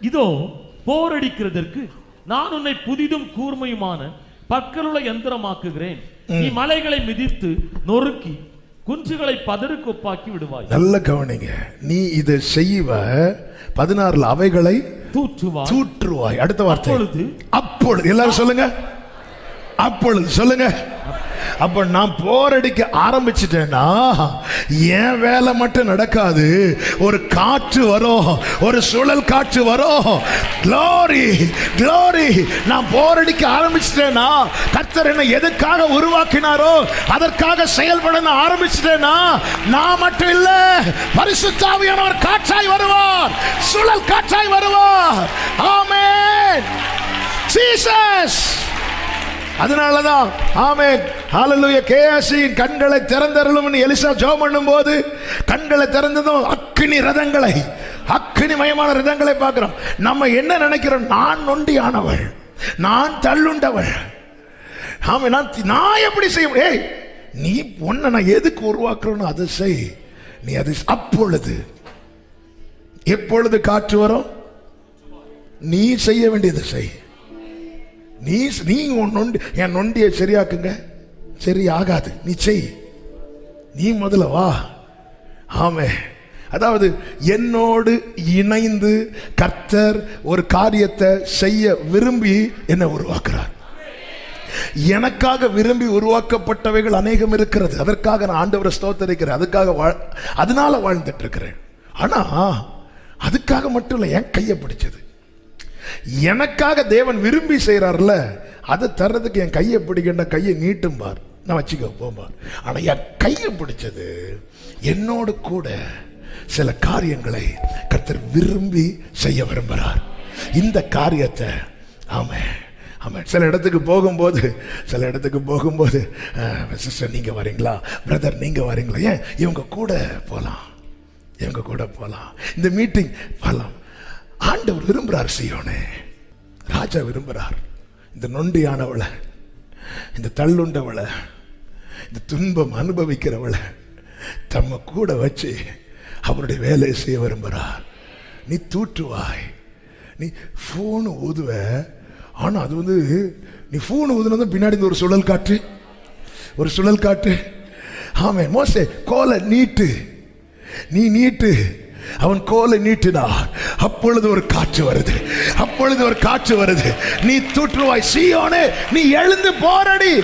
இதோ போரடிக்கிறதற்கு நான் உன்னை புதிதும் கூர்மையுமான பக்கலுள்ள யந்திரமாக்குகிறேன். நீ மலைகளை மிதித்து நொறுக்கி குஞ்சுகளை பதருக்கு ஒப்பாக்கி விடுவாய். நல்ல கவனிங்க. நீ இதை செய்வ பதினாறுல அவைகளை தூற்றுவாய். தூற்றுவாய். அடுத்த வார்த்தை. அப்பொழுது அப்பொழுது எல்லாரும் சொல்லுங்க. அப்பொழுது சொல்லுங்க. அப்போ நான் போரடிக்க ஆரம்பிச்சிட்டேன்னா என் வேலை மட்டும் நடக்காது. ஒரு காற்று வரும் ஒரு சுழல் காற்று வரும். க்ளோரி க்ளோரி நான் போரடிக்க ஆரம்பிச்சிட்டேனா கர்த்தர் என்ன எதுக்காக உருவாக்கினாரோ அதற்காக செயல்பட நான் ஆரம்பிச்சிட்டேனா நான் மட்டும் இல்ல பரிசுத்தாவியானவர் காற்றாய் வருவார் சுழல் காற்றாய் வருவார். ஆமே ஜீசஸ் அதனாலதான் ஆமென். ஹalleluya கேஎஸ்சி கண்களை திறந்தருளும்னு எலிசா ஜெபம் பண்ணும்போது கண்களை திறந்ததும் அக்கினி ரதங்களை அக்கினி மயமான ரதங்களை பார்க்கிறோம். நம்ம என்ன நினைக்கிறோம்? நான் நொண்டியானவள். நான் தள்ளுண்டவள். ஆமா நான் நான் எப்படி செய்ய ஏய் நீ பொண்ணை நான் எதுக்கு உருவாக்குறேன்னு அதை செய். நீ அது அப்பொழுது எப்பொழுது காற்று வரும்? நீ செய்ய வேண்டியது செய். நீ நீ உன் நொண்டி என் நொண்டியை சரியாக்குங்க. சரி ஆகாது. நீ செய். நீ முதல்ல வா. ஆமே. அதாவது என்னோடு இணைந்து கர்த்தர் ஒரு காரியத்தை செய்ய விரும்பி என்னை உருவாக்குறார். எனக்காக விரும்பி உருவாக்கப்பட்டவைகள் அநேகம் இருக்கிறது. அதற்காக நான் ஆண்டவரை ஸ்தோத்தரிக்கிறேன். அதுக்காக வாழ் அதனால வாழ்ந்துட்டு இருக்கிறேன். ஆனால் அதுக்காக மட்டும் இல்லை என் கையை பிடிச்சது. எனக்காக தேவன் விரும்பி செய்கிறார்ல அதை தர்றதுக்கு என் கையை பிடிக்கின்ற கையை நீட்டும் பார் நான் வச்சுக்கோ போம்பார். ஆனால் என் கையை பிடிச்சது என்னோடு கூட சில காரியங்களை கர்த்தர் விரும்பி செய்ய விரும்புகிறார் இந்த காரியத்தை ஆமாம் ஆமாம் சில இடத்துக்கு போகும்போது சில இடத்துக்கு போகும்போது சிஸ்டர் நீங்கள் வரீங்களா? பிரதர் நீங்கள் வரீங்களா? ஏன்? இவங்க கூட போகலாம் இவங்க கூட போகலாம் இந்த மீட்டிங் போகலாம் ஆண்டவர் விரும்புகிறார் செய்யோனே ராஜா விரும்புகிறார் இந்த நொண்டியானவளை இந்த தள்ளுண்டவளை இந்த துன்பம் அனுபவிக்கிறவளை தம்ம கூட வச்சு அவருடைய வேலையை செய்ய விரும்புகிறார் நீ தூற்றுவாய். நீ ஃபோனு ஊதுவ. ஆனால் அது வந்து நீ ஃபோன் ஊதுனதும் பின்னாடி இந்த ஒரு சுழல் காற்று. ஒரு சுழல் காற்று. ஆமே மோசே கோலை நீட்டு. நீ நீட்டு. அவன் கோலை நீட்டினார் அப்பொழுது ஒரு காற்று வருது. அப்பொழுது ஒரு காற்று வருது. நீ தூற்றுவாய். சீயோனே நீ எழுந்து போராடி